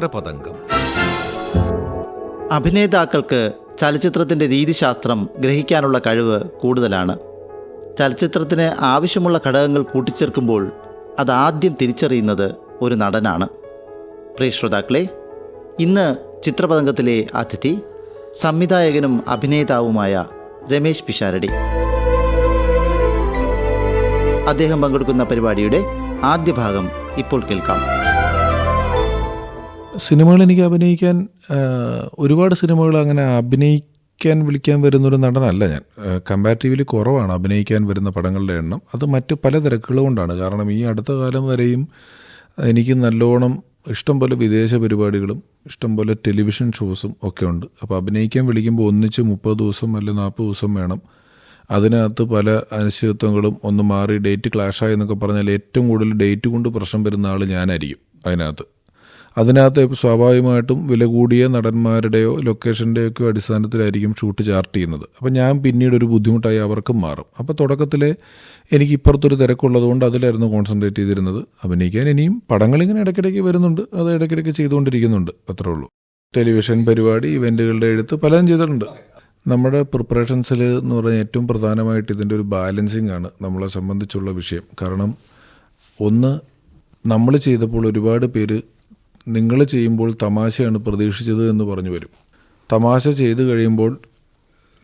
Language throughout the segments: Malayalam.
ചിത്രപതംഗം. അഭിനേതാക്കൾക്ക് ചലച്ചിത്രത്തിന്റെ രീതിശാസ്ത്രം ഗ്രഹിക്കാനുള്ള കഴിവ് കൂടുതലാണ്. ചലച്ചിത്രത്തിന് ആവശ്യമുള്ള ഘടകങ്ങൾ കൂട്ടിച്ചേർക്കുമ്പോൾ അതാദ്യം തിരിച്ചറിയുന്നത് ഒരു നടനാണ്. പ്രിയ ശ്രോതാക്കളെ ഇന്ന് ചിത്രപതംഗത്തിലെ അതിഥി സംവിധായകനും അഭിനേതാവുമായ രമേശ് പിഷാരടി. അദ്ദേഹം പങ്കെടുക്കുന്ന പരിപാടിയുടെ ആദ്യ ഭാഗം ഇപ്പോൾ കേൾക്കാം. സിനിമകൾ എനിക്ക് അഭിനയിക്കാൻ ഒരുപാട് സിനിമകൾ അങ്ങനെ അഭിനയിക്കാൻ വിളിക്കാൻ വരുന്നൊരു നടനല്ല ഞാൻ. കമ്പാരിറ്റീവ്ലി കുറവാണ് അഭിനയിക്കാൻ വരുന്ന പടങ്ങളുടെ എണ്ണം. അത് മറ്റ് പല തിരക്കുകളും കൊണ്ടാണ്. കാരണം ഈ അടുത്ത കാലം വരെയും എനിക്ക് നല്ലോണം ഇഷ്ടംപോലെ വിദേശ പരിപാടികളും ഇഷ്ടംപോലെ ടെലിവിഷൻ ഷോസും ഒക്കെ ഉണ്ട്. അപ്പോൾ അഭിനയിക്കാൻ വിളിക്കുമ്പോൾ ഒന്നിച്ച് മുപ്പത് ദിവസം അല്ലെങ്കിൽ നാൽപ്പത് ദിവസം വേണം. അതിനകത്ത് പല അനിശ്ചിതത്വങ്ങളും ഒന്ന് മാറി ഡേറ്റ് ക്ലാഷായി എന്നൊക്കെ പറഞ്ഞാൽ ഏറ്റവും കൂടുതൽ ഡേറ്റ് കൊണ്ട് പ്രശ്നം വരുന്ന ആൾ ഞാനായിരിക്കും അതിനകത്ത്. അതിനകത്ത് സ്വാഭാവികമായിട്ടും വില കൂടിയ നടന്മാരുടെയോ ലൊക്കേഷന്റെയോ ഒക്കെ അടിസ്ഥാനത്തിലായിരിക്കും ഷൂട്ട് ചാർട്ട് ചെയ്യുന്നത്. അപ്പോൾ ഞാൻ പിന്നീട് ഒരു ബുദ്ധിമുട്ടായി അവർക്കും മാറും. അപ്പോൾ തുടക്കത്തിൽ എനിക്ക് ഇപ്പുറത്തൊരു തിരക്കുള്ളതുകൊണ്ട് അതിലായിരുന്നു കോൺസെൻട്രേറ്റ് ചെയ്തിരുന്നത്. അഭിനയിക്കാൻ ഇനിയും പടങ്ങളിങ്ങനെ ഇടയ്ക്കിടയ്ക്ക് വരുന്നുണ്ട്. അത് ഇടയ്ക്കിടയ്ക്ക് ചെയ്തുകൊണ്ടിരിക്കുന്നുണ്ട്. അത്രേ ഉള്ളൂ. ടെലിവിഷൻ പരിപാടി ഇവന്റുകളുടെ എഴുത്ത് പലതും ചെയ്തിട്ടുണ്ട്. നമ്മുടെ പ്രിപ്പറേഷൻസിൽ എന്ന് പറഞ്ഞാൽ ഏറ്റവും പ്രധാനമായിട്ട് ഇതിന്റെ ഒരു ബാലൻസിങ് ആണ് നമ്മളെ സംബന്ധിച്ചുള്ള വിഷയം. കാരണം ഒന്ന് നമ്മൾ ചെയ്തപ്പോൾ ഒരുപാട് പേര് നിങ്ങൾ ചെയ്യുമ്പോൾ തമാശയാണ് പ്രതീക്ഷിച്ചത് എന്ന് പറഞ്ഞു വരും. തമാശ ചെയ്തു കഴിയുമ്പോൾ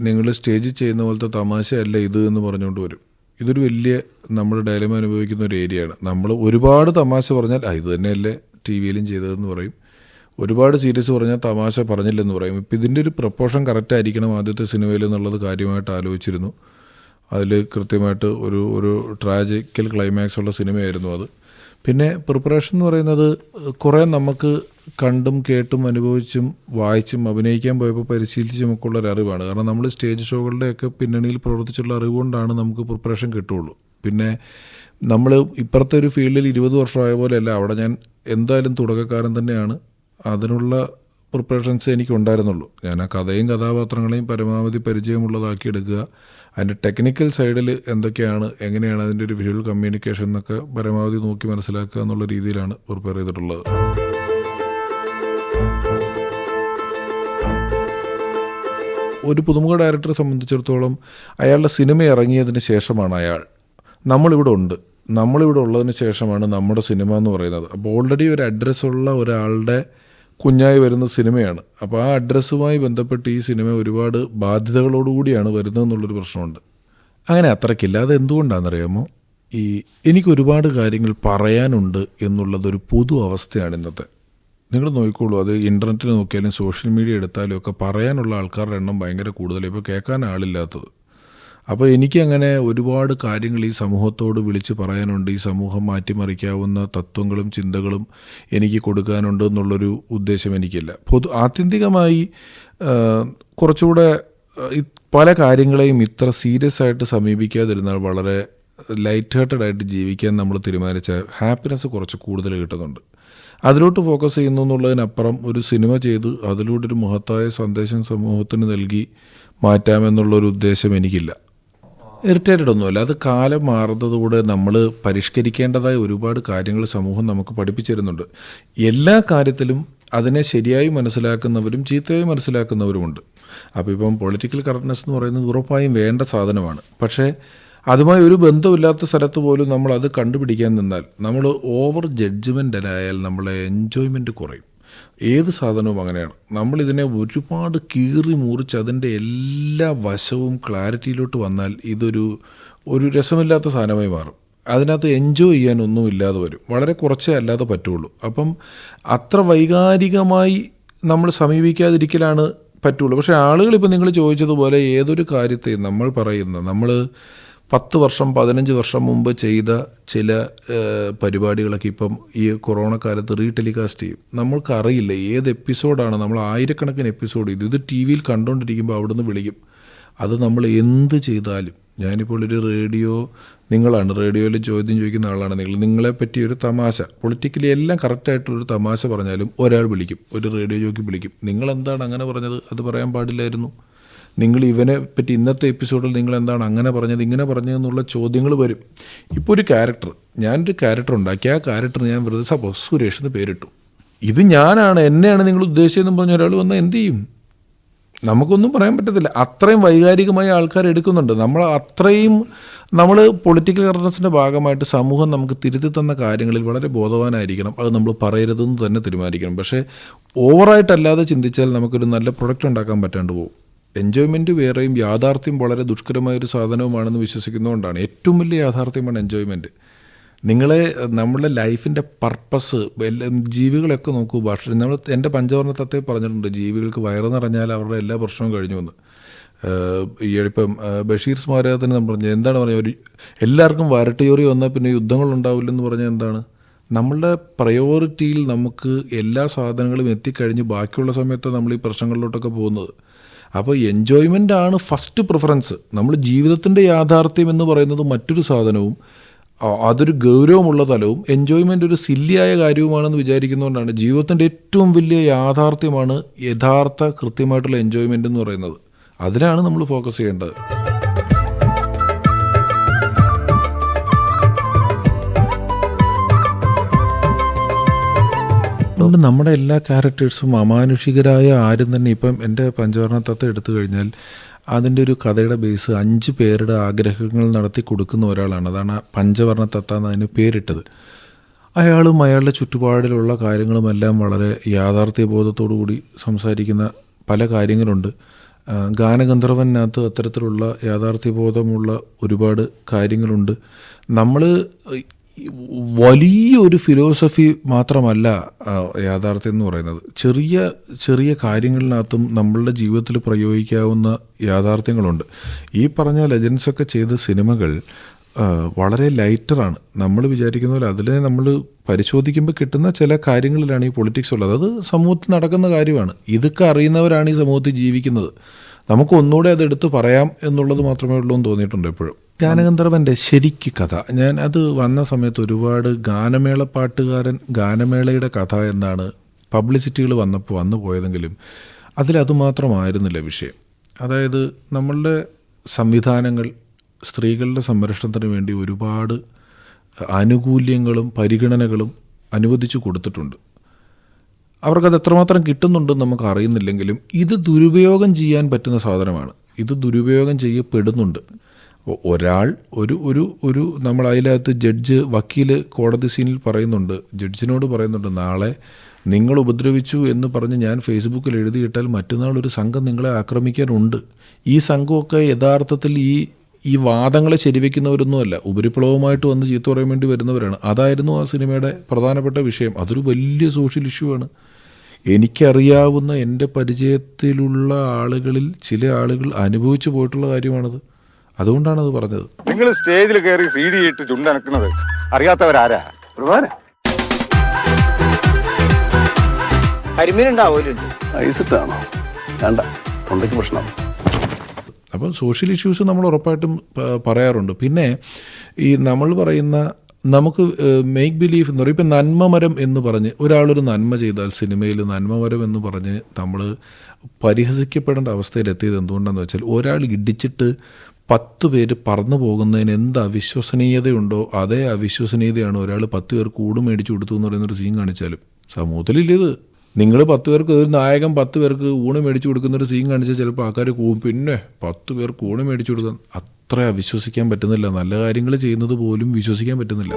നിങ്ങൾ സ്റ്റേജ് ചെയ്യുന്ന പോലത്തെ തമാശയല്ല ഇത് എന്ന് പറഞ്ഞുകൊണ്ട് വരും. ഇതൊരു വലിയ നമ്മൾ ഡയലമ അനുഭവിക്കുന്ന ഒരു ഏരിയയാണ്. നമ്മൾ ഒരുപാട് തമാശ പറഞ്ഞാൽ ഇത് തന്നെയല്ലേ ടി വിയിലും ചെയ്തതെന്ന് പറയും. ഒരുപാട് സീരിയസ് പറഞ്ഞാൽ തമാശ പറഞ്ഞില്ലെന്ന് പറയും. ഇപ്പം ഇതിന്റെ ഒരു പ്രപ്പോഷൻ കറക്റ്റ് ആയിരിക്കണം ആദ്യത്തെ സിനിമയിൽ എന്നുള്ളത് കാര്യമായിട്ട് ആലോചിച്ചിരുന്നു. അതിൽ കൃത്യമായിട്ട് ഒരു ഒരു ട്രാജിക്കൽ ക്ലൈമാക്സ് ഉള്ള സിനിമയായിരുന്നു അത്. പിന്നെ പ്രിപ്പറേഷൻ എന്ന് പറയുന്നത് കുറേ നമുക്ക് കണ്ടും കേട്ടും അനുഭവിച്ചും വായിച്ചും അഭിനയിക്കാൻ പോയപ്പോൾ പരിശീലിച്ചും ഒക്കെ ഉള്ള ഒരു അറിവാണ്. കാരണം നമ്മൾ സ്റ്റേജ് ഷോകളുടെയൊക്കെ പിന്നണിയിൽ പ്രവർത്തിച്ചുള്ള അറിവുകൊണ്ടാണ് നമുക്ക് പ്രിപ്പറേഷൻ കിട്ടുള്ളൂ പിന്നെ നമ്മൾ ഇപ്പുറത്തെ ഒരു ഫീൽഡിൽ ഇരുപത് വർഷമായ പോലെയല്ല അവിടെ ഞാൻ എന്തായാലും തുടക്കക്കാരൻ തന്നെയാണ്. അതിനുള്ള പ്രിപ്പറേഷൻസ് എനിക്ക് ഉണ്ടായിരുന്നുള്ളൂ ഞാൻ ആ കഥയും കഥാപാത്രങ്ങളെയും പരമാവധി പരിചയമുള്ളതാക്കി എടുക്കുക അതിന്റെ ടെക്നിക്കൽ സൈഡിൽ എന്തൊക്കെയാണ് എങ്ങനെയാണ് അതിന്റെ ഒരു വിഷ്വൽ കമ്മ്യൂണിക്കേഷൻ എന്നൊക്കെ പരമാവധി നോക്കി മനസ്സിലാക്കുക എന്നുള്ള രീതിയിലാണ് പ്രിപ്പയർ ചെയ്തിട്ടുള്ളത് ഒരു പുതുമുഖ ഡയറക്ടറെ സംബന്ധിച്ചിടത്തോളം അയാളുടെ സിനിമ ഇറങ്ങിയതിന് ശേഷമാണ് അയാൾ. നമ്മളിവിടെ ഉണ്ട്. നമ്മളിവിടെ ഉള്ളതിന് ശേഷമാണ് നമ്മുടെ സിനിമ എന്ന് പറയുന്നത്. അപ്പോൾ ഓൾറെഡി ഒരു അഡ്രസ്സുള്ള ഒരാളുടെ കുഞ്ഞായി വരുന്ന സിനിമയാണ്. അപ്പോൾ ആ അഡ്രസ്സുമായി ബന്ധപ്പെട്ട് ഈ സിനിമ ഒരുപാട് ബാധ്യതകളോടുകൂടിയാണ് വരുന്നതെന്നുള്ളൊരു പ്രശ്നമുണ്ട്. അങ്ങനെ അത്രയ്ക്കില്ല അത് എന്തുകൊണ്ടാണെന്നറിയാമോ ഈ എനിക്ക് ഒരുപാട് കാര്യങ്ങൾ പറയാനുണ്ട് എന്നുള്ളതൊരു പൊതു അവസ്ഥയാണ് ഇന്നത്തെ. നിങ്ങൾ നോക്കിക്കോളൂ അത് ഇന്റർനെറ്റിൽ നോക്കിയാലും സോഷ്യൽ മീഡിയ എടുത്താലും ഒക്കെ പറയാനുള്ള ആൾക്കാരുടെ എണ്ണം ഭയങ്കര കൂടുതലാണ് ഇപ്പോൾ കേൾക്കാൻ ആളില്ലാത്തത്. അപ്പോൾ എനിക്കങ്ങനെ ഒരുപാട് കാര്യങ്ങൾ ഈ സമൂഹത്തോട് വിളിച്ച് പറയാനുണ്ട്. ഈ സമൂഹം മാറ്റിമറിക്കാവുന്ന തത്വങ്ങളും ചിന്തകളും എനിക്ക് കൊടുക്കാനുണ്ട് എന്നുള്ളൊരു ഉദ്ദേശം എനിക്കില്ല. പൊതു ആത്യന്തികമായി കുറച്ചുകൂടെ പല കാര്യങ്ങളെയും ഇത്ര സീരിയസ് ആയിട്ട് സമീപിക്കാതിരുന്നാൽ വളരെ ലൈറ്റ് ഹാർട്ടഡ് ആയിട്ട് ജീവിക്കാൻ നമ്മൾ തീരുമാനിച്ച ഹാപ്പിനെസ് കുറച്ച് കൂടുതൽ കിട്ടുന്നുണ്ട്. അതിലോട്ട് ഫോക്കസ് ചെയ്യുന്നു എന്നുള്ളതിനപ്പുറം ഒരു സിനിമ ചെയ്ത് അതിലൂടെ ഒരു മഹത്തായ സന്ദേശം സമൂഹത്തിന് നൽകി മാറ്റാമെന്നുള്ളൊരു ഉദ്ദേശം എനിക്കില്ല. ഇറിറ്റേറ്റഡ് ഒന്നുമല്ല. അത് കാലം മാറുന്നതുകൂടെ നമ്മൾ പരിഷ്കരിക്കേണ്ടതായ ഒരുപാട് കാര്യങ്ങൾ സമൂഹം നമുക്ക് പഠിപ്പിച്ചു തരുന്നുണ്ട് എല്ലാ കാര്യത്തിലും അതിനെ ശരിയായി മനസ്സിലാക്കുന്നവരും ചീത്തയായി മനസ്സിലാക്കുന്നവരുമുണ്ട്. അപ്പോൾ ഇപ്പം പൊളിറ്റിക്കൽ കറക്റ്റ്നെസ് എന്ന് പറയുന്നത് ഉറപ്പായും വേണ്ട സാധനമാണ്. പക്ഷേ അതുമായി ഒരു ബന്ധമില്ലാത്ത സ്ഥലത്ത് പോലും നമ്മൾ അത് കണ്ടുപിടിക്കാൻ നിന്നാൽ നമ്മൾ ഓവർ ജഡ്ജ്മെന്റലായാൽ നമ്മളെ എൻജോയ്മെന്റ് കുറയും. ഏത് സാധനവും അങ്ങനെയാണ്. നമ്മളിതിനെ ഒരുപാട് കീറി മുറിച്ച് അതിന്റെ എല്ലാ വശവും ക്ലാരിറ്റിയിലോട്ട് വന്നാൽ ഇതൊരു ഒരു രസമില്ലാത്ത സാധനമായി മാറും. അതിനകത്ത് എൻജോയ് ചെയ്യാനൊന്നും ഇല്ലാതെ വരും. വളരെ കുറച്ചേ അല്ലാതെ പറ്റുള്ളൂ. അപ്പം അത്ര വൈകാരികമായി നമ്മൾ സമീപിക്കാതിരിക്കലാണ് പറ്റുള്ളൂ. പക്ഷേ ആളുകൾ ഇപ്പം നിങ്ങൾ ചോദിച്ചതുപോലെ ഏതൊരു കാര്യത്തെയും നമ്മൾ പറയുന്ന നമ്മൾ പത്ത് വർഷം പതിനഞ്ച് വർഷം മുമ്പ് ചെയ്ത ചില പരിപാടികളൊക്കെ ഇപ്പം ഈ കൊറോണ കാലത്ത് റീടെലികാസ്റ്റ് ചെയ്യും. നമ്മൾക്കറിയില്ല ഏത് എപ്പിസോഡാണ് നമ്മൾ ആയിരക്കണക്കിന് എപ്പിസോഡ് ചെയ്തു. ഇത് ടി വിയിൽ കണ്ടുകൊണ്ടിരിക്കുമ്പോൾ അവിടുന്ന് വിളിക്കും. അത് നമ്മൾ എന്ത് ചെയ്താലും. ഞാനിപ്പോൾ ഒരു റേഡിയോ നിങ്ങളാണ് റേഡിയോയിൽ ചോദ്യം ചോദിക്കുന്ന ആളാണ് നിങ്ങൾ. നിങ്ങളെ പറ്റി ഒരു തമാശ. പൊളിറ്റിക്കലി എല്ലാം കറക്റ്റായിട്ടൊരു തമാശ പറഞ്ഞാലും ഒരാൾ വിളിക്കും. ഒരു റേഡിയോ ജോക്കി വിളിക്കും. നിങ്ങൾ എന്താണ് അങ്ങനെ പറഞ്ഞത്? അത് പറയാൻ പാടില്ലായിരുന്നു. നിങ്ങൾ ഇവനെ പറ്റി ഇന്നത്തെ എപ്പിസോഡിൽ നിങ്ങൾ എന്താണ് അങ്ങനെ പറഞ്ഞത് ഇങ്ങനെ പറഞ്ഞതെന്നുള്ള ചോദ്യങ്ങൾ വരും. ഇപ്പോൾ ഒരു ക്യാരക്ടർ ഞാനൊരു ക്യാരക്ടർ ഉണ്ടാക്കി ആ ക്യാരക്ടർ ഞാൻ വെറുതെ സപ്പോസ് സുരേഷ് എന്ന് പേരിട്ടു. ഇത് ഞാനാണ് എന്നെയാണ് നിങ്ങൾ ഉദ്ദേശിച്ചതെന്ന് പറഞ്ഞ ഒരാൾ വന്നാൽ എന്ത് ചെയ്യും? നമുക്കൊന്നും പറയാൻ പറ്റത്തില്ല. അത്രയും വൈകാരികമായി ആൾക്കാർ എടുക്കുന്നുണ്ട്. നമ്മൾ അത്രയും നമ്മൾ പൊളിറ്റിക്കൽ കറക്റ്റ്നസിന്റെ ഭാഗമായിട്ട് സമൂഹം നമുക്ക് തിരുത്തി തന്ന കാര്യങ്ങളിൽ വളരെ ബോധവാനായിരിക്കണം. അത് നമ്മൾ പറയരുതെന്ന് തന്നെ തീരുമാനിക്കണം. പക്ഷേ ഓവറായിട്ടല്ലാതെ ചിന്തിച്ചാൽ നമുക്കൊരു നല്ല പ്രൊഡക്റ്റ് ഉണ്ടാക്കാൻ പറ്റാണ്ട് പോകും. എൻജോയ്മെന്റ് വേറെയും യാഥാർത്ഥ്യം വളരെ ദുഷ്കരമായൊരു സാധനവുമാണെന്ന് വിശ്വസിക്കുന്നതുകൊണ്ടാണ്. ഏറ്റവും വലിയ യാഥാർത്ഥ്യമാണ് എൻജോയ്മെന്റ് നിങ്ങളെ നമ്മുടെ ലൈഫിന്റെ പർപ്പസ് എല്ലാം ജീവികളൊക്കെ നോക്കൂ. ഭാഷ നമ്മൾ എന്റെ പഞ്ചവർണ തത്തെ പറഞ്ഞിട്ടുണ്ട്. ജീവികൾക്ക് വയറ് നിറഞ്ഞാൽ അവരുടെ എല്ലാ പ്രശ്നവും കഴിഞ്ഞു വന്ന് ഈ ഇപ്പം ബഷീർ സ്മാരകത്തിന് നമ്മൾ പറഞ്ഞു എന്താണ് പറഞ്ഞത് ഒരു എല്ലാവർക്കും വരട്ടിയോറി വന്നാൽ പിന്നെ യുദ്ധങ്ങൾ ഉണ്ടാവില്ലെന്ന് പറഞ്ഞാൽ എന്താണ്? നമ്മളുടെ പ്രയോറിറ്റിയിൽ നമുക്ക് എല്ലാ സാധനങ്ങളും എത്തിക്കഴിഞ്ഞ് ബാക്കിയുള്ള സമയത്ത് നമ്മൾ ഈ പ്രശ്നങ്ങളിലോട്ടൊക്കെ പോകുന്നത്. അപ്പോൾ എൻജോയ്മെന്റ് ആണ് ഫസ്റ്റ് പ്രിഫറൻസ് നമ്മൾ ജീവിതത്തിന്റെ യാഥാർത്ഥ്യം എന്ന് പറയുന്നത് മറ്റൊരു സാധനവും അതൊരു ഗൗരവമുള്ള തലവും എൻജോയ്മെന്റ് ഒരു സില്ലിയായ കാര്യവുമാണെന്ന് വിചാരിക്കുന്നതുകൊണ്ടാണ് ജീവിതത്തിന്റെ ഏറ്റവും വലിയ യാഥാർത്ഥ്യമാണ് യഥാർത്ഥ കൃത്യമായിട്ടുള്ള എൻജോയ്മെന്റ് എന്ന് പറയുന്നത്. അതിനാണ് നമ്മൾ ഫോക്കസ് ചെയ്യേണ്ടത്. അതുകൊണ്ട് നമ്മുടെ എല്ലാ ക്യാരക്ടേഴ്സും അമാനുഷികരായ ആരും തന്നെ ഇപ്പം എന്റെ പഞ്ചവർണ തത്വം എടുത്തു കഴിഞ്ഞാൽ അതിന്റെ ഒരു കഥയുടെ ബേസ് അഞ്ച് പേരുടെ ആഗ്രഹങ്ങൾ നടത്തി കൊടുക്കുന്ന ഒരാളാണ്. അതാണ് പഞ്ചവർണ പഞ്ചവർണ തത്ത എന്ന് അതിന് പേരിട്ടത്. അയാളും അയാളുടെ ചുറ്റുപാടിലുള്ള കാര്യങ്ങളുമെല്ലാം വളരെ യാഥാർത്ഥ്യബോധത്തോടു കൂടി സംസാരിക്കുന്ന പല കാര്യങ്ങളുണ്ട്. ഗാനഗന്ധർവനകത്ത് അത്തരത്തിലുള്ള യാഥാർത്ഥ്യബോധമുള്ള ഒരുപാട് കാര്യങ്ങളുണ്ട്. നമ്മൾ വലിയൊരു ഫിലോസഫി മാത്രമല്ല യാഥാർത്ഥ്യം എന്ന് പറയുന്നത്. ചെറിയ ചെറിയ കാര്യങ്ങളിനകത്തും നമ്മളുടെ ജീവിതത്തിൽ പ്രയോഗിക്കാവുന്ന യാഥാർത്ഥ്യങ്ങളുണ്ട്. ഈ പറഞ്ഞ ലെജൻസൊക്കെ ചെയ്ത സിനിമകൾ വളരെ ലൈറ്ററാണ്. നമ്മൾ വിചാരിക്കുന്ന പോലെ അതിൽ നമ്മൾ പരിശോധിക്കുമ്പോൾ കിട്ടുന്ന ചില കാര്യങ്ങളിലാണ് ഈ പൊളിറ്റിക്സ് ഉള്ളത്. അത് സമൂഹത്തിൽ നടക്കുന്ന കാര്യമാണ്. ഇതൊക്കെ അറിയുന്നവരാണ് ഈ സമൂഹത്തിൽ ജീവിക്കുന്നത്. നമുക്ക് ഒന്നുകൂടെ അത് എടുത്ത് പറയാം എന്നുള്ളത് മാത്രമേ ഉള്ളൂ എന്ന് തോന്നിയിട്ടുണ്ട് എപ്പോഴും. ഗാനഗന്ധർവന്റെ ശരിക്ക് കഥ. ഞാൻ അത് വന്ന സമയത്ത് ഒരുപാട് ഗാനമേള പാട്ടുകാരൻ ഗാനമേളയുടെ കഥ എന്നാണ് പബ്ലിസിറ്റികൾ വന്നപ്പോൾ വന്നു പോയതെങ്കിലും അതിലതുമാത്രമായിരുന്നില്ല വിഷയം. അതായത് നമ്മളുടെ സംവിധാനങ്ങൾ സ്ത്രീകളുടെ സംരക്ഷണത്തിന് വേണ്ടി ഒരുപാട് ആനുകൂല്യങ്ങളും പരിഗണനകളും അനുവദിച്ചു കൊടുത്തിട്ടുണ്ട്. അവർക്കത് എത്രമാത്രം കിട്ടുന്നുണ്ടെന്ന് നമുക്ക് അറിയുന്നില്ലെങ്കിലും ഇത് ദുരുപയോഗം ചെയ്യാൻ പറ്റുന്ന സാധനമാണ്. ഇത് ദുരുപയോഗം ചെയ്യപ്പെടുന്നുണ്ട്. ഒരാൾ ഒരു ഒരു ഒരു നമ്മൾ അതിനകത്ത് ജഡ്ജ് വക്കീൽ കോടതി സീനിൽ പറയുന്നുണ്ട്. ജഡ്ജിനോട് പറയുന്നുണ്ട് നാളെ നിങ്ങൾ ഉപദ്രവിച്ചു എന്ന് പറഞ്ഞ് ഞാൻ ഫേസ്ബുക്കിൽ എഴുതിയിട്ടാൽ മറ്റന്നാൾ ഒരു സംഘം നിങ്ങളെ ആക്രമിക്കാനുണ്ട്. ഈ സംഘമൊക്കെ യഥാർത്ഥത്തിൽ ഈ ഈ വാദങ്ങളെ ശരിവെക്കുന്നവരൊന്നുമല്ല ഉപരിപ്ലവമായിട്ട് വന്ന് ചീത്ത പറയാൻ വേണ്ടി വരുന്നവരാണ്. അതായിരുന്നു ആ സിനിമയുടെ പ്രധാനപ്പെട്ട വിഷയം. അതൊരു വലിയ സോഷ്യൽ ഇഷ്യൂ ആണ്. എനിക്കറിയാവുന്ന എന്റെ പരിചയത്തിലുള്ള ആളുകളിൽ ചില ആളുകൾ അനുഭവിച്ചു പോയിട്ടുള്ള കാര്യമാണത്. അതുകൊണ്ടാണ് അത് പറഞ്ഞത്. നിങ്ങൾ സ്റ്റേജിൽ കയറി സി ഡി ഇട്ട് ചുണ്ടനക്കുന്നത് അറിയാത്തവരാരാ? പ്രഭാരം കരിമീൻ ഉണ്ടാവൂലുണ്ട് ഐസിട്ടാണോ വേണ്ട തൊണ്ടയ്ക്ക് പ്രശ്നം. അപ്പം സോഷ്യൽ ഇഷ്യൂസ് നമ്മൾ ഉറപ്പായിട്ടും പറയാറുണ്ട്. പിന്നെ ഈ നമ്മൾ പറയുന്ന നമുക്ക് മേക്ക് ബിലീഫ് എന്ന് പറയും. ഇപ്പം നന്മമരം എന്ന് പറഞ്ഞ് ഒരാളൊരു നന്മ ചെയ്താൽ സിനിമയിൽ നന്മമരം എന്ന് പറഞ്ഞ് നമ്മൾ പരിഹസിക്കപ്പെടേണ്ട അവസ്ഥയിലെത്തിയത് എന്തുകൊണ്ടാണെന്ന് വെച്ചാൽ ഒരാൾ ഇടിച്ചിട്ട് പത്ത് പേര് പറന്നു പോകുന്നതിന് എന്ത് അവിശ്വസനീയതയുണ്ടോ അതേ അവിശ്വസനീയതയാണ് ഒരാൾ പത്ത് പേർ കൂട് മേടിച്ചു കൊടുത്തു എന്ന് പറയുന്നൊരു സീൻ കാണിച്ചാലും. സമൂഹത്തിലില്ലത്. നിങ്ങൾ പത്ത് പേർക്ക് ഒരു നായകൻ പത്ത് പേർക്ക് ഊണ് മേടിച്ചു കൊടുക്കുന്ന ഒരു സീൻ കാണിച്ചാൽ ചിലപ്പോൾ ആൾക്കാർ കൂവും. പിന്നെ പത്ത് പേർക്ക് ഊണ് മേടിച്ചു കൊടുക്കാൻ അത്ര അവിശ്വസിക്കാൻ പറ്റുന്നില്ല. നല്ല കാര്യങ്ങൾ ചെയ്യുന്നത് പോലും വിശ്വസിക്കാൻ പറ്റുന്നില്ല.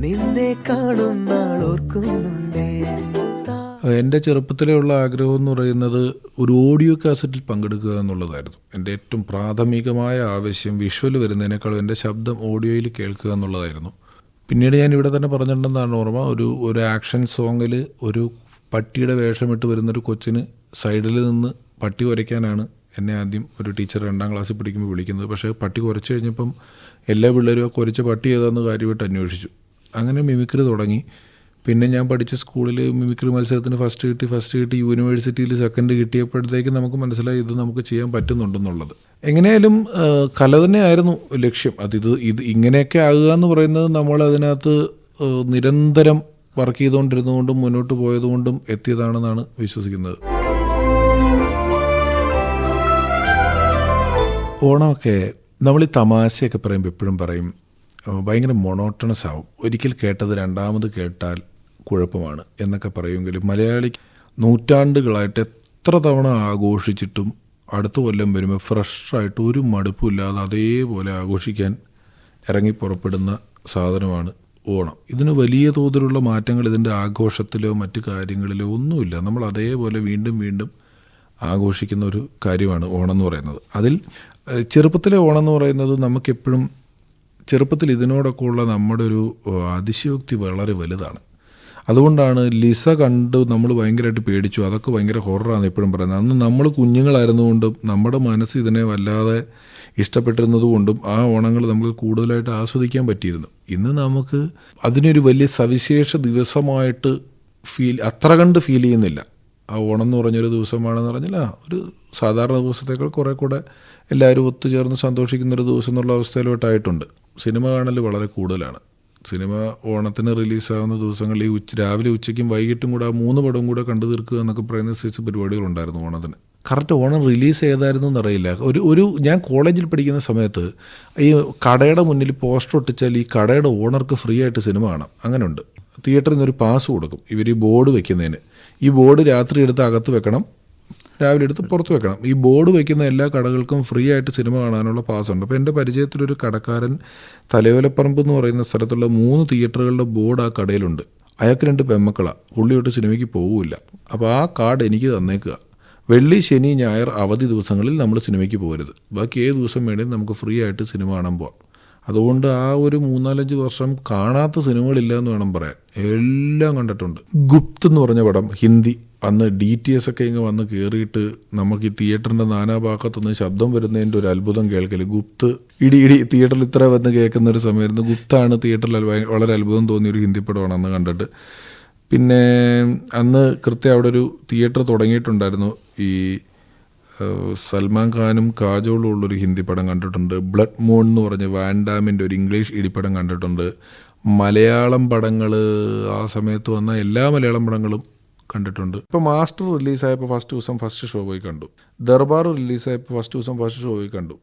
നിന്നെ കാണുന്നാൾ ഓർക്കുന്നുണ്ടേ എന്റെ ചെറുപ്പത്തിലുള്ള ആഗ്രഹം എന്ന് പറയുന്നത് ഒരു ഓഡിയോ കാസറ്റിൽ പങ്കെടുക്കുക എന്നുള്ളതായിരുന്നു. എന്റെ ഏറ്റവും പ്രാഥമികമായ ആവശ്യം വിഷ്വൽ വരുന്നതിനേക്കാളും എന്റെ ശബ്ദം ഓഡിയോയിൽ കേൾക്കുക എന്നുള്ളതായിരുന്നു. പിന്നീട് ഞാൻ ഇവിടെ തന്നെ പറഞ്ഞിട്ടുണ്ടെന്നാണ് ഓർമ്മ. ഒരു ഒരു ആക്ഷൻ സോങ്ങിൽ ഒരു പട്ടിയുടെ വേഷമിട്ട് വരുന്നൊരു കൊച്ചിന് സൈഡിൽ നിന്ന് പട്ടി കുരയ്ക്കാനാണ് എന്നെ ആദ്യം ഒരു ടീച്ചർ രണ്ടാം ക്ലാസ്സിൽ പഠിക്കുമ്പോൾ വിളിക്കുന്നത്. പക്ഷേ പട്ടി കുരച്ച് കഴിഞ്ഞപ്പം എല്ലാ പിള്ളേരും ആ കുരച്ച പട്ടി ഏതാണെന്ന് കാര്യമായിട്ട് അന്വേഷിച്ചു. അങ്ങനെ മിമിക്രി തുടങ്ങി. പിന്നെ ഞാൻ പഠിച്ച സ്കൂളിൽ മിമിക്രി മത്സരത്തിന് ഫസ്റ്റ് കിട്ടി ഫസ്റ്റ് കിട്ടി യൂണിവേഴ്സിറ്റിയിൽ സെക്കൻഡ് കിട്ടിയപ്പോഴത്തേക്ക് നമുക്ക് മനസ്സിലായി ഇത് നമുക്ക് ചെയ്യാൻ പറ്റുന്നുണ്ടെന്നുള്ളത്. എങ്ങനെയായാലും കല തന്നെയായിരുന്നു ലക്ഷ്യം. അത് ഇത് ഇത് ഇങ്ങനെയൊക്കെ ആകുക എന്ന് പറയുന്നത് നമ്മൾ അതിനകത്ത് നിരന്തരം വർക്ക് ചെയ്തുകൊണ്ടിരുന്നുകൊണ്ടും മുന്നോട്ട് പോയതുകൊണ്ടും എത്തിയതാണെന്നാണ് വിശ്വസിക്കുന്നത്. ഓണമൊക്കെ നമ്മൾ ഈ തമാശയൊക്കെ പറയുമ്പോൾ എപ്പോഴും പറയും ഭയങ്കര മൊണോട്ടണസ് ആവും. ഒരിക്കൽ കേട്ടത് രണ്ടാമത് കേട്ടാൽ കുഴപ്പമാണ് എന്നൊക്കെ പറയുമെങ്കിലും മലയാളി നൂറ്റാണ്ടുകളായിട്ട് എത്ര തവണ ആഘോഷിച്ചിട്ടും അടുത്ത കൊല്ലം വരുമ്പോൾ ഫ്രഷായിട്ട് ഒരു മടുപ്പുമില്ലാതെ അതേപോലെ ആഘോഷിക്കാൻ ഇറങ്ങി പുറപ്പെടുന്ന സാധനമാണ് ഓണം. ഇതിന് വലിയ തോതിലുള്ള മാറ്റങ്ങൾ ഇതിന്റെ ആഘോഷത്തിലോ മറ്റു കാര്യങ്ങളിലോ ഒന്നുമില്ല. നമ്മൾ അതേപോലെ വീണ്ടും വീണ്ടും ആഘോഷിക്കുന്ന ഒരു കാര്യമാണ് ഓണം എന്ന് പറയുന്നത്. അതിൽ ചെറുപ്പത്തിലെ ഓണം എന്ന് പറയുന്നത് നമുക്കെപ്പോഴും ചെറുപ്പത്തിൽ ഇതിനോടൊക്കെ ഉള്ള നമ്മുടെ ഒരു അതിശയോക്തി വളരെ വലുതാണ്. അതുകൊണ്ടാണ് ലിസ കണ്ട് നമ്മൾ ഭയങ്കരമായിട്ട് പേടിച്ചു. അതൊക്കെ ഭയങ്കര ഹൊററാണ് എപ്പോഴും പറയുന്നത്. അന്ന് നമ്മൾ കുഞ്ഞുങ്ങളായിരുന്നുകൊണ്ടും നമ്മുടെ മനസ്സ് ഇതിനെ വല്ലാതെ ഇഷ്ടപ്പെട്ടിരുന്നതുകൊണ്ടും ആ ഓണങ്ങൾ നമുക്ക് കൂടുതലായിട്ട് ആസ്വദിക്കാൻ പറ്റിയിരുന്നു. ഇന്ന് നമുക്ക് അതിനൊരു വലിയ സവിശേഷ ദിവസമായിട്ട് ഫീൽ അത്ര കണ്ട് ഫീൽ ചെയ്യുന്നില്ല. ആ ഓണം എന്ന് പറഞ്ഞൊരു ദിവസമാണെന്ന് പറഞ്ഞാൽ ആ ഒരു സാധാരണ ദിവസത്തേക്കാൾ കുറേ കൂടെ എല്ലാവരും ഒത്തുചേർന്ന് സന്തോഷിക്കുന്നൊരു ദിവസം എന്നുള്ള അവസ്ഥയിലോട്ടായിട്ടുണ്ട്. സിനിമ കാണൽ വളരെ കൂടുതലാണ്. സിനിമ ഓണത്തിന് റിലീസാകുന്ന ദിവസങ്ങളിൽ ഈ ഉച്ച രാവിലെ ഉച്ചയ്ക്കും വൈകിട്ടും കൂടെ ആ മൂന്ന് പടവും കൂടെ കണ്ടു തീർക്കുക എന്നൊക്കെ പറയുന്ന സൈസ് പരിപാടികളുണ്ടായിരുന്നു ഓണത്തിന്. കറക്റ്റ് ഓണം റിലീസ് ചെയ്തായിരുന്നു എന്നറിയില്ല. ഒരു ഒരു ഞാൻ കോളേജിൽ പഠിക്കുന്ന സമയത്ത് ഈ കടയുടെ മുന്നിൽ പോസ്റ്റർ ഒട്ടിച്ചാൽ ഈ കടയുടെ ഓണർക്ക് ഫ്രീ ആയിട്ട് സിനിമ കാണാം. അങ്ങനെയുണ്ട് തിയേറ്ററിൽ നിന്ന് ഒരു പാസ് കൊടുക്കും. ഇവർ ഈ ബോർഡ് വെക്കുന്നതിന്. ഈ ബോർഡ് രാത്രി എടുത്ത് അകത്ത് വെക്കണം. രാവിലെ എടുത്ത് പുറത്ത് വെക്കണം. ഈ ബോർഡ് വയ്ക്കുന്ന എല്ലാ കടകൾക്കും ഫ്രീ ആയിട്ട് സിനിമ കാണാനുള്ള പാസ് ഉണ്ട്. അപ്പോൾ എന്റെ പരിചയത്തിലൊരു കടക്കാരൻ തലയോലപ്പറമ്പ് എന്ന് പറയുന്ന സ്ഥലത്തുള്ള മൂന്ന് തിയേറ്ററുകളുടെ ബോർഡ് ആ കടയിലുണ്ട്. അയാൾക്ക് രണ്ട് പെമ്മക്കളാണ് പുള്ളിയോട്ട് സിനിമയ്ക്ക് പോവില്ല അപ്പോൾ ആ കാർഡ് എനിക്ക് തന്നേക്കുക. വെള്ളി ശനി ഞായർ അവധി ദിവസങ്ങളിൽ നമ്മൾ സിനിമയ്ക്ക് പോകരുത്. ബാക്കി ഏത് ദിവസം വേണേലും നമുക്ക് ഫ്രീ ആയിട്ട് സിനിമ കാണാൻ പോവാം. അതുകൊണ്ട് ആ ഒരു മൂന്നാലഞ്ച് വർഷം കാണാത്ത സിനിമകളില്ല എന്ന് വേണം പറയാൻ. എല്ലാം കണ്ടിട്ടുണ്ട്. ഗുപ്ത് എന്ന് പറഞ്ഞ പടം ഹിന്ദി. അന്ന് ഡി ടി എസ് ഒക്കെ ഇങ്ങ് വന്ന് കയറിയിട്ട് നമുക്ക് ഈ തിയേറ്ററിന്റെ നാനാഭാഗത്തുനിന്ന് ശബ്ദം വരുന്നതിന്റെ ഒരു അത്ഭുതം കേൾക്കൽ. ഗുപ്ത് ഇടി ഇടി തിയേറ്ററിൽ ഇത്ര വന്ന് കേൾക്കുന്ന ഒരു സമയമായിരുന്നു. ഗുപ്താണ് തിയേറ്ററിൽ വളരെ അത്ഭുതം തോന്നിയ ഒരു ഹിന്ദി പടമാണ് അന്ന് കണ്ടിട്ട്. പിന്നെ അന്ന് കൃത്യം അവിടെ ഒരു തിയേറ്റർ തുടങ്ങിയിട്ടുണ്ടായിരുന്നു. ഈ സൽമാൻ ഖാനും കാജോളും ഉള്ളൊരു ഹിന്ദി പടം കണ്ടിട്ടുണ്ട്. ബ്ലഡ് മൂൺ എന്ന് പറഞ്ഞ് വാൻഡാമിന്റെ ഒരു ഇംഗ്ലീഷ് ഇടിപ്പടം കണ്ടിട്ടുണ്ട്. മലയാളം പടങ്ങൾ ആ സമയത്ത് വന്ന എല്ലാ മലയാളം പടങ്ങളും കണ്ടിട്ടുണ്ട്. ഇപ്പോൾ മാസ്റ്റർ റിലീസായപ്പോൾ ഫസ്റ്റ് ദിവസം ഫസ്റ്റ് ഷോ പോയി കണ്ടു. ദർബാർ റിലീസായപ്പോൾ ഫസ്റ്റ് ദിവസം ഫസ്റ്റ് ഷോ പോയി കണ്ടു.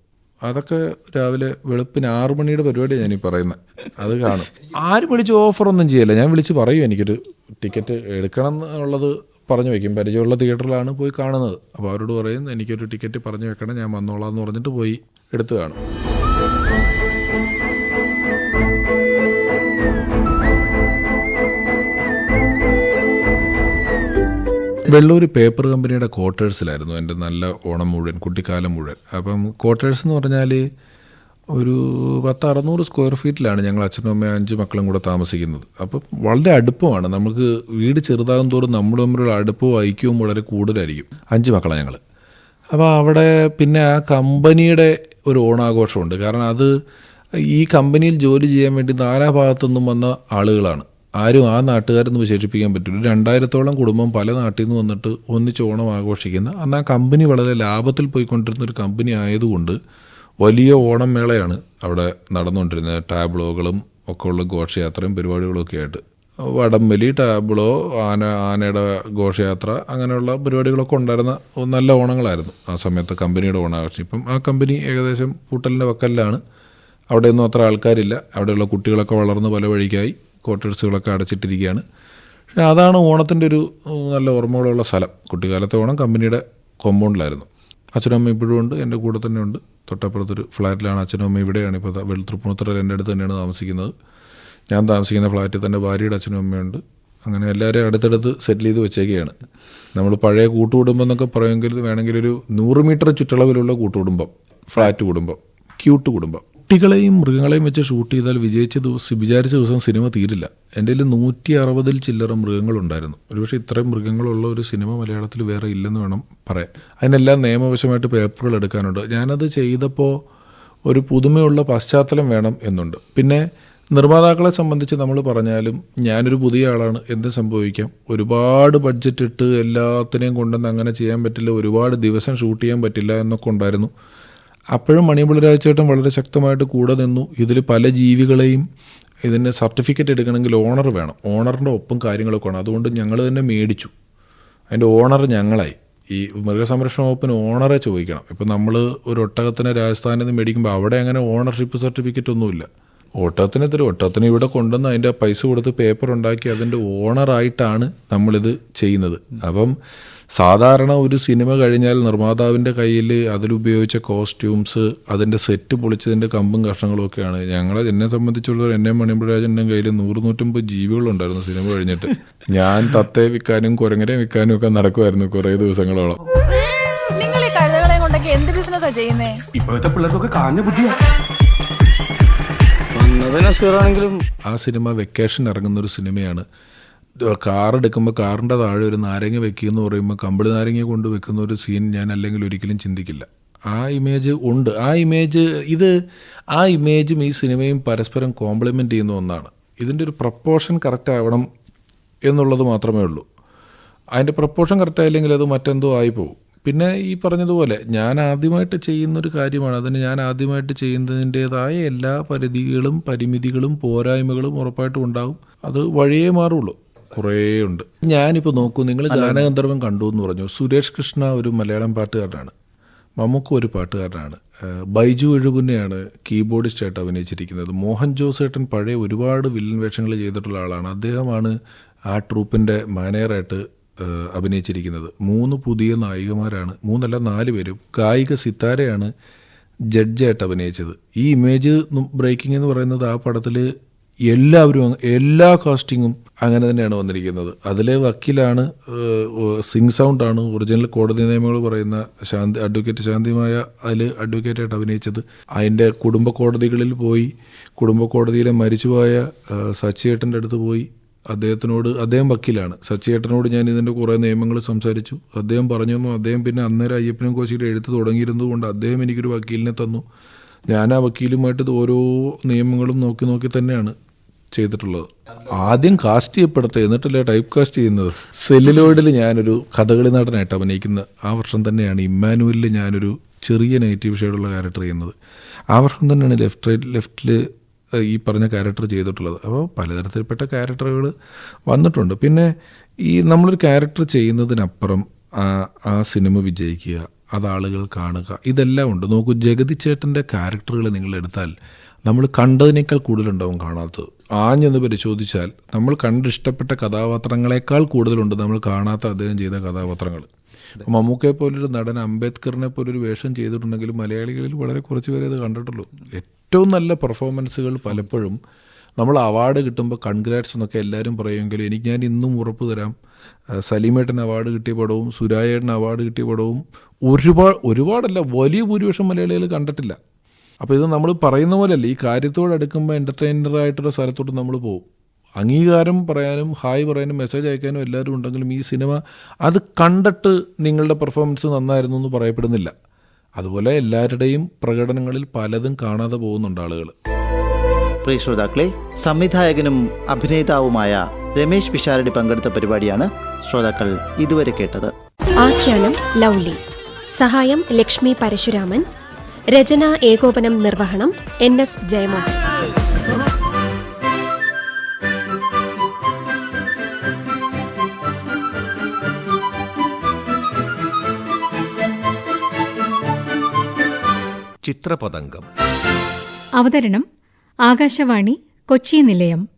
അതൊക്കെ രാവിലെ വെളുപ്പിന് ആറ് മണിയുടെ പരിപാടിയാണ് ഞാനീ പറയുന്നത് അത് കാണും. ആരും വിളിച്ച് ഓഫറൊന്നും ചെയ്യല്ല. ഞാൻ വിളിച്ച് പറയും എനിക്കൊരു ടിക്കറ്റ് എടുക്കണം എന്നുള്ളത് പറഞ്ഞു വെക്കും. പരിചയമുള്ള തിയേറ്ററിലാണ് പോയി കാണുന്നത്. അപ്പോൾ അവരോട് പറയും എനിക്കൊരു ടിക്കറ്റ് പറഞ്ഞു വെക്കണം. ഞാൻ വന്നോളാം എന്ന് പറഞ്ഞിട്ട് പോയി എടുത്തു കാണും. വെള്ളൂർ പേപ്പർ കമ്പനിയുടെ ക്വാർട്ടേഴ്സിലായിരുന്നു എന്റെ നല്ല ഓണം മുഴുവൻ കുട്ടിക്കാലം മുഴുവൻ. അപ്പം ക്വാർട്ടേഴ്സ് എന്ന് പറഞ്ഞാൽ ഒരു പത്ത് അറുന്നൂറ് സ്ക്വയർ ഫീറ്റിലാണ് ഞങ്ങൾ അച്ഛനും അമ്മയും അഞ്ച് മക്കളും കൂടെ താമസിക്കുന്നത്. അപ്പം വളരെ അടുപ്പമാണ്. നമുക്ക് വീട് ചെറുതാകും തോറും നമ്മൾ തമ്മിലുള്ള അടുപ്പവും ഐക്യവും വളരെ കൂടുതലായിരിക്കും. അഞ്ച് മക്കളാണ് ഞങ്ങൾ അപ്പോൾ അവിടെ പിന്നെ ആ കമ്പനിയുടെ ഒരു ഓണാഘോഷമുണ്ട്. കാരണം അത് ഈ കമ്പനിയിൽ ജോലി ചെയ്യാൻ വേണ്ടി നാനാ ഭാഗത്തുനിന്നും വന്ന ആളുകളാണ്. ആരും ആ നാട്ടുകാരെന്ന് വിശേഷിപ്പിക്കാൻ പറ്റില്ല. രണ്ടായിരത്തോളം കുടുംബം പല നാട്ടിൽ നിന്ന് വന്നിട്ട് ഒന്നിച്ച് ഓണം ആഘോഷിക്കുന്ന അന്ന് ആ കമ്പനി വളരെ ലാഭത്തിൽ പോയിക്കൊണ്ടിരുന്ന ഒരു കമ്പനി ആയതുകൊണ്ട് വലിയ ഓണം മേളയാണ് അവിടെ നടന്നുകൊണ്ടിരുന്നത്. ടാബ്ലോകളും ഒക്കെയുള്ള ഘോഷയാത്രയും പരിപാടികളും ഒക്കെ ആയിട്ട്. വടംവലി ടാബ്ലോ ആന ആനയുടെ ഘോഷയാത്ര അങ്ങനെയുള്ള പരിപാടികളൊക്കെ ഉണ്ടായിരുന്ന നല്ല ഓണങ്ങളായിരുന്നു ആ സമയത്ത് കമ്പനിയുടെ ഓണാഘോഷം. ഇപ്പം ആ കമ്പനി ഏകദേശം പൂട്ടലിന്റെ വക്കലിലാണ്. അവിടെയൊന്നും അത്ര ആൾക്കാരില്ല. അവിടെയുള്ള കുട്ടികളൊക്കെ വളർന്ന് പല വഴിക്കായി. ക്വാർട്ടേഴ്സുകളൊക്കെ അടച്ചിട്ടിരിക്കുകയാണ്. പക്ഷേ അതാണ് ഓണത്തിന്റെ ഒരു നല്ല ഓർമ്മകളുള്ള സ്ഥലം. കുട്ടിക്കാലത്തെ ഓണം കമ്പനിയുടെ കോമ്പൗണ്ടിലായിരുന്നു. അച്ഛനും അമ്മയും ഇപ്പോഴും ഉണ്ട് എന്റെ കൂടെ തന്നെ ഉണ്ട്. തൊട്ടപ്പുറത്തൊരു ഫ്ലാറ്റിലാണ് അച്ഛനും അമ്മയും ഇവിടെയാണ്. ഇപ്പോൾ വെളുത്തൃപ്പുണത്തറയിൽ എന്റെ അടുത്ത് തന്നെയാണ് താമസിക്കുന്നത്. ഞാൻ താമസിക്കുന്ന ഫ്ലാറ്റിൽ തന്നെ ഭാര്യയുടെ അച്ഛനും അമ്മയുണ്ട് അങ്ങനെ എല്ലാവരെയും അടുത്തടുത്ത് സെറ്റിൽ ചെയ്ത് വെച്ചേക്കുകയാണ് നമ്മൾ പഴയ കൂട്ടുകുടുംബം എന്നൊക്കെ പറയുമെങ്കിൽ വേണമെങ്കിൽ ഒരു നൂറ് മീറ്റർ ചുറ്റളവിലുള്ള കൂട്ടുകുടുംബം ഫ്ലാറ്റ് കുടുംബം ക്യൂട്ട് കുടുംബം. കുട്ടികളെയും മൃഗങ്ങളെയും വെച്ച് ഷൂട്ട് ചെയ്താൽ വിജയിച്ച ദിവസം വിചാരിച്ച ദിവസം സിനിമ തീരില്ല. എന്റെ കയ്യിൽ നൂറ്റി അറുപതിൽ ചില്ലറ മൃഗങ്ങളുണ്ടായിരുന്നു. ഒരുപക്ഷെ ഇത്രയും മൃഗങ്ങളുള്ള ഒരു സിനിമ മലയാളത്തിൽ വേറെ ഇല്ലെന്ന് വേണം പറയാൻ. അതിനെല്ലാം നിയമവശമായിട്ട് പേപ്പറുകൾ എടുക്കാനുണ്ട്. ഞാനത് ചെയ്തപ്പോൾ ഒരു പുതുമയുള്ള പശ്ചാത്തലം വേണം എന്നുണ്ട്. പിന്നെ നിർമ്മാതാക്കളെ സംബന്ധിച്ച് നമ്മൾ പറഞ്ഞാലും ഞാനൊരു പുതിയ ആളാണ്. എന്ത് സംഭവിക്കാം? ഒരുപാട് ബഡ്ജറ്റ് ഇട്ട് എല്ലാത്തിനെയും കൊണ്ടുവന്ന് അങ്ങനെ ചെയ്യാൻ പറ്റില്ല. ഒരുപാട് ദിവസം ഷൂട്ട് ചെയ്യാൻ പറ്റില്ല എന്നൊക്കെ ഉണ്ടായിരുന്നു. അപ്പോഴും മണിയമ്പിള രാജചേട്ടൻ വളരെ ശക്തമായിട്ട് കൂടെ നിന്നു. ഇതിൽ പല ജീവികളെയും ഇതിന്റെ സർട്ടിഫിക്കറ്റ് എടുക്കണമെങ്കിൽ ഓണർ വേണം. ഓണറിന്റെ ഒപ്പം കാര്യങ്ങളൊക്കെ വേണം. അതുകൊണ്ട് ഞങ്ങൾ തന്നെ മേടിച്ചു. അതിന്റെ ഓണർ ഞങ്ങളായി. ഈ മൃഗസംരക്ഷണ വകുപ്പിന് ഓണറെ ചോദിക്കണം. ഇപ്പം നമ്മൾ ഒരു ഒട്ടകത്തിനെ രാജസ്ഥാനിൽ നിന്ന് മേടിക്കുമ്പോൾ അവിടെ അങ്ങനെ ഓണർഷിപ്പ് സർട്ടിഫിക്കറ്റ് ഒന്നുമില്ല. ഒട്ടത്തിന് തരും. ഒട്ടത്തിന് ഇവിടെ കൊണ്ടുവന്ന് അതിന്റെ പൈസ കൊടുത്ത് പേപ്പർ ഉണ്ടാക്കി അതിന്റെ ഓണറായിട്ടാണ് നമ്മളിത് ചെയ്യുന്നത്. അപ്പം സാധാരണ ഒരു സിനിമ കഴിഞ്ഞാൽ നിർമ്മാതാവിന്റെ കയ്യിൽ അതിലുപയോഗിച്ച കോസ്റ്റ്യൂംസ് അതിന്റെ സെറ്റ് പൊളിച്ചതിന്റെ കമ്പും കഷ്ണങ്ങളും ഒക്കെയാണ്. ഞങ്ങളെ എന്നെ സംബന്ധിച്ചുള്ളവർ എന്നെ മണിമ്പുരാജന്റെ കയ്യിൽ നൂറ് നൂറ്റമ്പത് ജീവികളുണ്ടായിരുന്നു സിനിമ കഴിഞ്ഞിട്ട്. ഞാൻ തത്തയെ വിൽക്കാനും കുരങ്ങരെ വിൽക്കാനും ഒക്കെ നടക്കുമായിരുന്നു കുറേ ദിവസങ്ങളോളം. നിങ്ങൾ ഈ കഴുതകളെ കൊണ്ടൊക്കെ എന്ത് ബിസിനസ്സാ ചെയ്യുന്നേ? ഇപ്പോഴത്തെ പിള്ളേർക്കൊക്കെ കാഞ്ഞ ബുദ്ധിയാ. ആ സിനിമ വെക്കേഷൻ ഇറങ്ങുന്ന ഒരു സിനിമയാണ്. കാർ എടുക്കുമ്പോൾ കാറിന്റെ താഴെ ഒരു നാരങ്ങ വെക്കുക എന്ന് പറയുമ്പോൾ കമ്പിളി നാരങ്ങ കൊണ്ട് വെക്കുന്ന ഒരു സീൻ ഞാൻ അല്ലെങ്കിൽ ഒരിക്കലും ചിന്തിക്കില്ല. ആ ഇമേജ് ഉണ്ട്. ആ ഇമേജ് ഇത് ആ ഇമേജും ഈ സിനിമയും പരസ്പരം കോംപ്ലിമെന്റ് ചെയ്യുന്ന ഒന്നാണ്. ഇതിന്റെ ഒരു പ്രപ്പോർഷൻ കറക്റ്റ് ആവണം എന്നുള്ളത് മാത്രമേ ഉള്ളൂ. അതിന്റെ പ്രപ്പോർഷൻ കറക്റ്റ് ആയില്ലെങ്കിൽ അത് മറ്റെന്തോ ആയിപ്പോവും. പിന്നെ ഈ പറഞ്ഞതുപോലെ ഞാൻ ആദ്യമായിട്ട് ചെയ്യുന്നൊരു കാര്യമാണ്. അതിന് ഞാൻ ആദ്യമായിട്ട് ചെയ്യുന്നതിന്റേതായ എല്ലാ പരിധികളും പരിമിതികളും പോരായ്മകളും ഉറപ്പായിട്ടും ഉണ്ടാകും അത് വഴിയേ മാറുള്ളൂ. കുറേ ഉണ്ട് ഞാനിപ്പോൾ നോക്കൂ നിങ്ങൾ ഗാനഗന്ധർവൻ കണ്ടു എന്ന് പറഞ്ഞു. സുരേഷ് കൃഷ്ണ ഒരു മലയാളം പാട്ടുകാരനാണ്. മമ്മൂക്ക ഒരു പാട്ടുകാരനാണ്. ബൈജു എഴുപുന്നെയാണ് കീബോർഡിസ്റ്റായിട്ട് അഭിനയിച്ചിരിക്കുന്നത്. മോഹൻ ജോസേട്ടൻ പഴയ ഒരുപാട് വില്ലൻ വേഷങ്ങൾ ചെയ്തിട്ടുള്ള ആളാണ്. അദ്ദേഹമാണ് ആ ട്രൂപ്പിന്റെ മാനേജറായിട്ട് അഭിനയിച്ചിരിക്കുന്നത്. മൂന്ന് പുതിയ നായികമാരാണ് മൂന്നല്ല നാല് പേരും. ഗായിക സിത്താരയാണ് ജഡ്ജായിട്ട് അഭിനയിച്ചത്. ഈ ഇമേജ് ബ്രേക്കിംഗ് എന്ന് പറയുന്നത് ആ പടത്തിൽ എല്ലാവരും എല്ലാ കാസ്റ്റിങ്ങും അങ്ങനെ തന്നെയാണ് വന്നിരിക്കുന്നത്. അതിലെ വക്കീലാണ് സിംഗ് സൗണ്ടാണ് ഒറിജിനൽ കോടതി നിയമങ്ങൾ പറയുന്ന ശാന്തി അഡ്വക്കേറ്റ് ശാന്തിമായ അതിൽ അഡ്വക്കേറ്റായിട്ട് അഭിനയിച്ചത്. അതിന്റെ കുടുംബ കോടതികളിൽ പോയി കുടുംബ കോടതിയിലെ മരിച്ചുപോയ സച്ചിയേട്ടന്റെ അടുത്ത് പോയി. അദ്ദേഹത്തിനോട് അദ്ദേഹം വക്കീലാണ്. സച്ചിയേട്ടനോട് ഞാൻ ഇതിന്റെ കുറേ നിയമങ്ങൾ സംസാരിച്ചു. അദ്ദേഹം പറഞ്ഞു തന്നു അദ്ദേഹം പിന്നെ അന്നേരം അയ്യപ്പനും കോശിയുടെ എഴുത്ത് തുടങ്ങിയിരുന്നത് കൊണ്ട് അദ്ദേഹം എനിക്കൊരു വക്കീലിനെ തന്നു. ഞാൻ ആ വക്കീലുമായിട്ട് ഓരോ നിയമങ്ങളും നോക്കി നോക്കി തന്നെയാണ്. ചെയ്തിട്ടുള്ളത്. ആദ്യം കാസ്റ്റ് ചെയ്യപ്പെടട്ടെ എന്നിട്ടല്ലേ ടൈപ്പ് കാസ്റ്റ് ചെയ്യുന്നത്? സെല്ലിലോയിഡിൽ ഞാനൊരു കഥകളി നടനായിട്ട് അഭിനയിക്കുന്ന ആ വർഷം തന്നെയാണ് ഇമ്മാനുവലിൽ ഞാനൊരു ചെറിയ നെഗറ്റീവ് ഷെയ്ഡുള്ള ക്യാരക്ടർ ചെയ്യുന്നത്. ആ വർഷം തന്നെയാണ് ലെഫ്റ്റ് റൈറ്റ് ലെഫ്റ്റിൽ ഈ പറഞ്ഞ ക്യാരക്ടർ ചെയ്തിട്ടുള്ളത്. അപ്പോൾ പലതരത്തിൽപ്പെട്ട ക്യാരക്ടറുകൾ വന്നിട്ടുണ്ട്. പിന്നെ ഈ നമ്മളൊരു ക്യാരക്ടർ ചെയ്യുന്നതിനപ്പുറം ആ സിനിമ വിജയിക്കുക അത് ആളുകൾ കാണുക ഇതെല്ലാം ഉണ്ട്. നോക്കൂ ജഗതി ചേട്ടന്റെ ക്യാരക്ടറുകൾ നിങ്ങൾ എടുത്താൽ നമ്മൾ കണ്ടതിനേക്കാൾ കൂടുതലുണ്ടാവും കാണാത്തത്. ആഞ്ഞെന്ന് പരിശോധിച്ചാൽ നമ്മൾ കണ്ടിഷ്ടപ്പെട്ട കഥാപാത്രങ്ങളെക്കാൾ കൂടുതലുണ്ട് നമ്മൾ കാണാത്ത അദ്ദേഹം ചെയ്ത കഥാപാത്രങ്ങൾ. മമ്മൂക്കയെ പോലൊരു നടൻ അംബേദ്കറിനെ പോലൊരു വേഷം ചെയ്തിട്ടുണ്ടെങ്കിലും മലയാളികളിൽ വളരെ കുറച്ച് പേരെ അത് കണ്ടിട്ടുള്ളൂ. ഏറ്റവും നല്ല പെർഫോമൻസുകൾ പലപ്പോഴും നമ്മൾ അവാർഡ് കിട്ടുമ്പോൾ കൺഗ്രാറ്റ്സ് എന്നൊക്കെ എല്ലാവരും പറയുമെങ്കിലും എനിക്ക് ഞാൻ ഇന്നും ഉറപ്പ് തരാം. സലീമേട്ടൻ അവാർഡ് കിട്ടിയ പടവും സുരായേട്ടൻ അവാർഡ് കിട്ടിയ പടവും ഒരുപാട് ഒരുപാടല്ല വലിയ ഭൂരിപക്ഷം മലയാളികൾ കണ്ടിട്ടില്ല. അപ്പോൾ ഇത് നമ്മൾ പറയുന്ന പോലെയല്ല. ഈ കാര്യത്തോട് അടുക്കുമ്പോൾ എന്റർടൈനറായിട്ടുള്ള സ്ഥലത്തോട്ട് നമ്മൾ പോകും അംഗീകാരം പറയാനും ഹായ് പറയാനും മെസ്സേജ് അയക്കാനും എല്ലാവരും ഉണ്ടെങ്കിലും ഈ സിനിമ അത് കണ്ടിട്ട് നിങ്ങളുടെ പെർഫോമൻസ് നന്നായിരുന്നു എന്ന് പറയപ്പെടുന്നില്ല. അതുപോലെ എല്ലാവരുടെയും പ്രകടനങ്ങളിൽ പലതും കാണാതെ പോകുന്നുണ്ട് ആളുകൾ പ്രിയ ശ്രോതാക്കളെ സംവിധായകനും അഭിനേതാവുമായ രമേശ് പിഷാരടി പങ്കെടുത്ത പരിപാടിയാണ് ശ്രോതാക്കൾ ഇതുവരെ കേട്ടത്. ആഖ്യാനം ലൗലി. സഹായം ലക്ഷ്മി പരശുരാമൻ. രചന ഏകോപനം നിർവഹണം എൻ എസ് ജയമോഹൻ. ചിത്രപതംഗം. അവതരണം ആകാശവാണി കൊച്ചി നിലയം.